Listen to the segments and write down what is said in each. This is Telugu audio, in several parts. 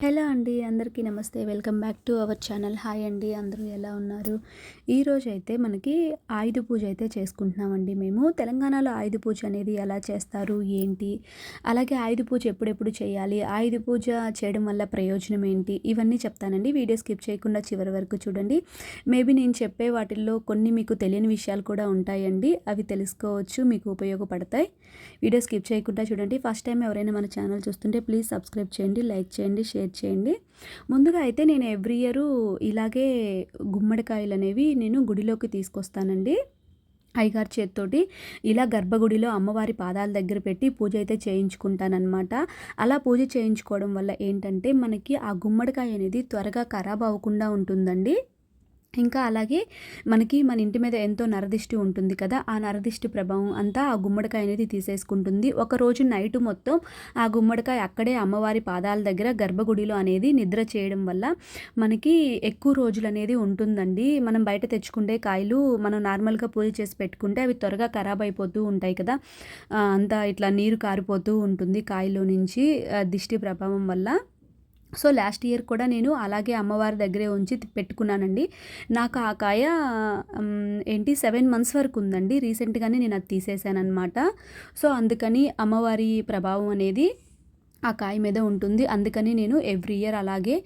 హలో అండి అందరికీ నమస్తే. Welcome back to our channel. Hi అండి అందరూ ఎలా ఉన్నారు? ఈరోజు అయితే మనకి ఆయుధ పూజ అయితే చేసుకుంటున్నామండి మేము. తెలంగాణలో ఆయుధ పూజ అనేది ఎలా చేస్తారు? ఏంటి? అలాగే ఆయుధ పూజ ఎప్పుడెప్పుడు చేయాలి? ఆయుధ పూజ చేయడం వల్ల ప్రయోజనం ఏంటి? ఇవన్నీ చెప్తానండి. వీడియో స్కిప్ చేయకుండా చివరి వరకు చూడండి. మేబీ నేను చెప్పే వాటిల్లో కొన్ని మీకు తెలియని విషయాలు కూడా ఉంటాయండి. అవి తెలుసుకోవచ్చు మీకు ఉపయోగపడతాయి. వీడియో స్కిప్ చేయకుండా చూడండి. ఫస్ట్ టైం ఎవరైనా మన ఛానల్ చూస్తుంటే ప్లీజ్ సబ్స్క్రైబ్ చేయండి లైక్ చేయండి షేర్ షేర్ చేయండి. ముందుగా అయితే నేను ఎవ్రీ ఇయర్ ఇలాగే గుమ్మడికాయలు అనేవి నేను గుడిలోకి తీసుకొస్తానండి. అయ్యగారి చేతితోటి ఇలా గర్భగుడిలో అమ్మవారి పాదాల దగ్గర పెట్టి పూజ అయితే చేయించుకుంటానమాట అలా పూజ చేయించుకోవడం వల్ల ఏంటంటే మనకి ఆ గుమ్మడికాయ అనేది త్వరగా ఖరాబ్ అవ్వకుండా ఉంటుందండి. ఇంకా అలాగే మనకి మన ఇంటి మీద ఎంతో నరదిష్టి ఉంటుంది కదా ఆ నరదిష్టి ప్రభావం అంతా ఆ గుమ్మడికాయ అనేది తీసేసుకుంటుంది. ఒకరోజు నైట్ మొత్తం ఆ గుమ్మడికాయ అక్కడే అమ్మవారి పాదాల దగ్గర గర్భగుడిలో అనేది నిద్ర చేయడం వల్ల మనకి ఎక్కువ రోజులు అనేది ఉంటుందండి. మనం బయట తెచ్చుకుంటే కాయలు మనం నార్మల్గా పూజ చేసి పెట్టుకుంటే అవి త్వరగా ఖరాబ్ అయిపోతూ ఉంటాయి కదా. అంతా ఇట్లా నీరు కారిపోతూ ఉంటుంది కాయలో నుంచి దిష్టి ప్రభావం వల్ల. సో లాస్ట్ ఇయర్ కూడా నేను అలాగే అమ్మవారి దగ్గరే ఉంచి పెట్టుకున్నానండి. నాకు ఆ కాయ ఏంటి సెవెన్ మంత్స్ వరకు ఉందండి. రీసెంట్గానే నేను అది తీసేసాను అనమాట సో అందుకని అమ్మవారి ప్రభావం అనేది ఆ కాయ మీద ఉంటుంది. అందుకని నేను ఎవ్రీ ఇయర్ అలాగే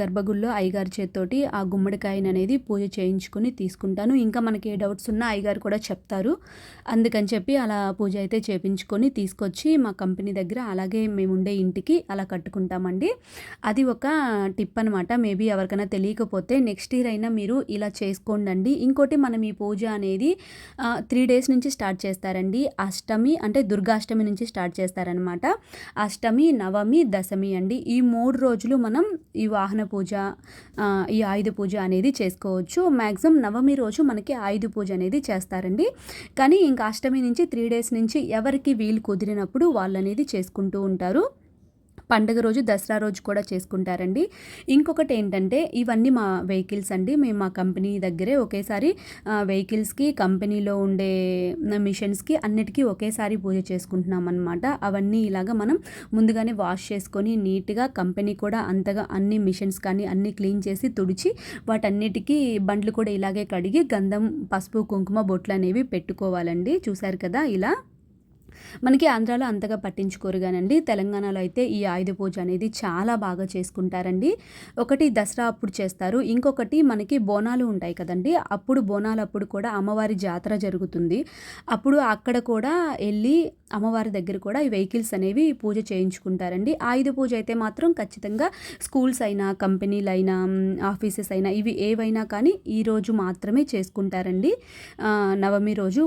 గర్భగుడిలో అయ్యగారి చేతితోటి ఆ గుమ్మడికాయని అనేది పూజ చేయించుకొని తీసుకుంటాను. ఇంకా మనకి ఏ డౌట్స్ ఉన్నా అయ్యగారు కూడా చెప్తారు. అందుకని చెప్పి అలా పూజ అయితే చేయించుకొని తీసుకొచ్చి మా కంపెనీ దగ్గర అలాగే మేము ఉండే ఇంటికి అలా కట్టుకుంటామండి. అది ఒక టిప్ అనమాట మేబీ ఎవరికైనా తెలియకపోతే నెక్స్ట్ ఇయర్ అయినా మీరు ఇలా చేసుకోండి ఇంకోటి మనం ఈ పూజ అనేది త్రీ డేస్ నుంచి స్టార్ట్ చేస్తారండి. అష్టమి అంటే దుర్గాష్టమి నుంచి స్టార్ట్ చేస్తారనమాట అష్టమి అష్టమి నవమి దశమి అండి. ఈ మూడు రోజులు మనం ఈ వాహన పూజ ఈ ఆయుధ పూజ అనేది చేసుకోవచ్చు. మ్యాక్సిమం నవమి రోజు మనకి ఆయుధ పూజ అనేది చేస్తారండి. కానీ ఇంకా అష్టమి నుంచి త్రీ డేస్ నుంచి ఎవరికి వీలు కుదిరినప్పుడు వాళ్ళు అనేది చేసుకుంటూ ఉంటారు. పండుగ రోజు దసరా రోజు కూడా చేసుకుంటారండి. ఇంకొకటి ఏంటంటే ఇవన్నీ మా వెహికల్స్ అండి. మేము మా కంపెనీ దగ్గరే ఒకేసారి వెహికల్స్కి కంపెనీలో ఉండే మిషన్స్కి అన్నిటికీ ఒకేసారి పూజ చేసుకుంటున్నాం అనమాట అవన్నీ ఇలాగ మనం ముందుగానే వాష్ చేసుకొని నీట్గా కంపెనీ కూడా అంతగా అన్ని మిషన్స్ కానీ అన్ని క్లీన్ చేసి తుడిచి వాటన్నిటికీ బండ్లు కూడా ఇలాగే కడిగి గంధం పసుపు కుంకుమ బొట్లు అనేవి పెట్టుకోవాలండి. చూశారు కదా ఇలా? మనకి ఆంధ్రాలో అంతగా పట్టించుకోరు కానండి. తెలంగాణలో అయితే ఈ ఆయుధ పూజ అనేది చాలా బాగా చేసుకుంటారండి. ఒకటి దసరా అప్పుడు చేస్తారు. ఇంకొకటి మనకి బోనాలు ఉంటాయి కదండి. అప్పుడు బోనాలు అప్పుడు కూడా అమ్మవారి జాతర జరుగుతుంది. అప్పుడు అక్కడ కూడా వెళ్ళి అమ్మవారి దగ్గర కూడా ఈ వెహికల్స్ అనేవి పూజ చేయించుకుంటారండి. ఆయుధ పూజ అయితే మాత్రం ఖచ్చితంగా స్కూల్స్ అయినా కంపెనీలు అయినా ఆఫీసెస్ అయినా ఇవి ఏవైనా కానీ ఈరోజు మాత్రమే చేసుకుంటారండి. నవమి రోజు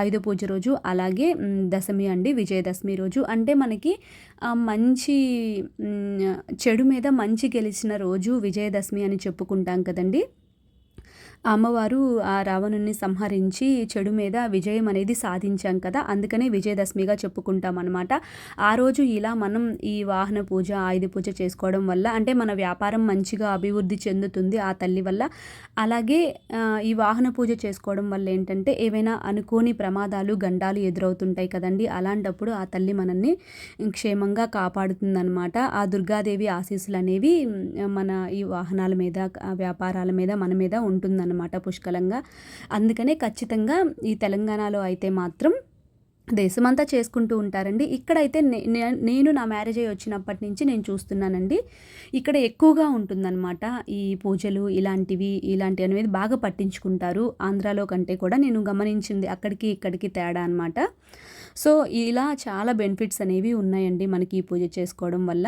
ఆయుధ పూజ రోజు అలాగే దశమి అండి విజయదశమి రోజు. అంటే మనకి మంచి చెడు మీద మంచి గెలిచిన రోజు విజయదశమి అని చెప్పుకుంటాం కదండి. అమ్మవారు ఆ రావణుని సంహరించి చెడు మీద విజయం అనేది సాధించాం కదా. అందుకనే విజయదశమిగా చెప్పుకుంటాం అనమాట ఆ రోజు ఇలా మనం ఈ వాహన పూజ ఆయుధ పూజ చేసుకోవడం వల్ల అంటే మన వ్యాపారం మంచిగా అభివృద్ధి చెందుతుంది ఆ తల్లి వల్ల. అలాగే ఈ వాహన పూజ చేసుకోవడం వల్ల ఏంటంటే ఏవైనా అనుకోని ప్రమాదాలు గండాలు ఎదురవుతుంటాయి కదండి. అలాంటప్పుడు ఆ తల్లి మనల్ని క్షేమంగా కాపాడుతుందనమాట ఆ దుర్గాదేవి ఆశీస్సులు అనేవి మన ఈ వాహనాల మీద వ్యాపారాల మీద మన మీద ఉంటుందన్నమాట. అనమాట పుష్కలంగా. అందుకనే ఖచ్చితంగా ఈ తెలంగాణలో అయితే మాత్రం దేశమంతా చేసుకుంటూ ఉంటారండి. ఇక్కడైతే నేను నా మ్యారేజ్ అయ్యి వచ్చినప్పటి నుంచి నేను చూస్తున్నానండి. ఇక్కడ ఎక్కువగా ఉంటుందన్నమాట ఈ పూజలు ఇలాంటివి ఇలాంటివి అనేది బాగా పట్టించుకుంటారు. ఆంధ్రాలో కంటే కూడా నేను గమనించింది అక్కడికి ఇక్కడికి తేడా అనమాట సో ఇలా చాలా బెనిఫిట్స్ అనేవి ఉన్నాయండి మనకి ఈ పూజ చేసుకోవడం వల్ల.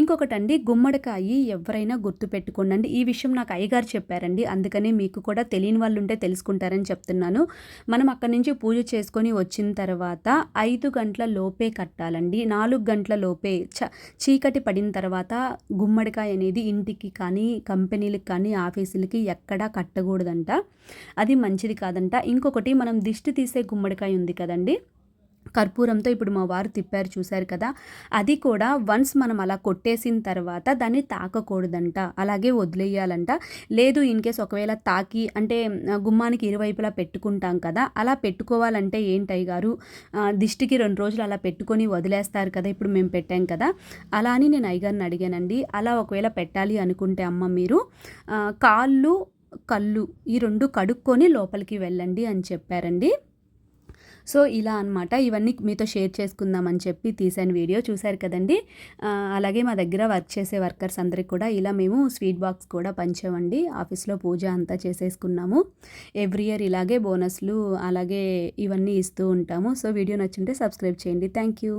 ఇంకొకటండి గుమ్మడికాయ ఎవరైనా గుర్తుపెట్టుకోండి ఈ విషయం నాకు అయ్యగారు చెప్పారండి. అందుకనే మీకు కూడా తెలియని వాళ్ళు ఉంటే తెలుసుకుంటారని చెప్తున్నాను. మనం అక్కడి నుంచి పూజ చేసుకొని వచ్చిన తర్వాత ఐదు గంటల లోపే కట్టాలండి. నాలుగు గంటల లోపే చ చీకటి పడిన తర్వాత గుమ్మడికాయ అనేది ఇంటికి కానీ కంపెనీలకు కానీ ఆఫీసులకి ఎక్కడా కట్టకూడదంట. అది మంచిది కాదంట. ఇంకొకటి మనం దిష్టి తీసే గుమ్మడికాయ ఉంది కదండి. కర్పూరంతో ఇప్పుడు మా వారు తిప్పారు చూశారు కదా? అది కూడా వన్స్ మనం అలా కొట్టేసిన తర్వాత దాన్ని తాకకూడదంట. అలాగే వదిలేయాలంట. లేదు ఇన్ కేస్ ఒకవేళ తాకి అంటే గుమ్మానికి ఇరువైపులా పెట్టుకుంటాం కదా? అలా పెట్టుకోవాలంటే ఏంటై గారు దిష్టికి రెండు రోజులు అలా పెట్టుకొని వదిలేస్తారు కదా? ఇప్పుడు మేము పెట్టాం కదా? అలా అని నేను అయ్యగారిని అడిగానండి. అలా ఒకవేళ పెట్టాలి అనుకుంటే అమ్మ మీరు కాళ్ళు కళ్ళు ఈ రెండు కడుక్కొని లోపలికి వెళ్ళండి అని చెప్పారండి. సో ఇలా అనమాట ఇవన్నీ మీతో షేర్ చేసుకుందామని చెప్పి తీసాను వీడియో. చూశారు కదండి? అలాగే మా దగ్గర వర్క్ చేసే వర్కర్స్ అందరికి కూడా ఇలా మేము స్వీట్ బాక్స్ కూడా పంచామండి. ఆఫీస్లో పూజ అంతా చేసేసుకున్నాము. ఎవ్రీ ఇయర్ ఇలాగే బోనస్లు అలాగే ఇవన్నీ ఇస్తూ ఉంటాము. సో వీడియో నచ్చింటే సబ్స్క్రైబ్ చేయండి. Thank you.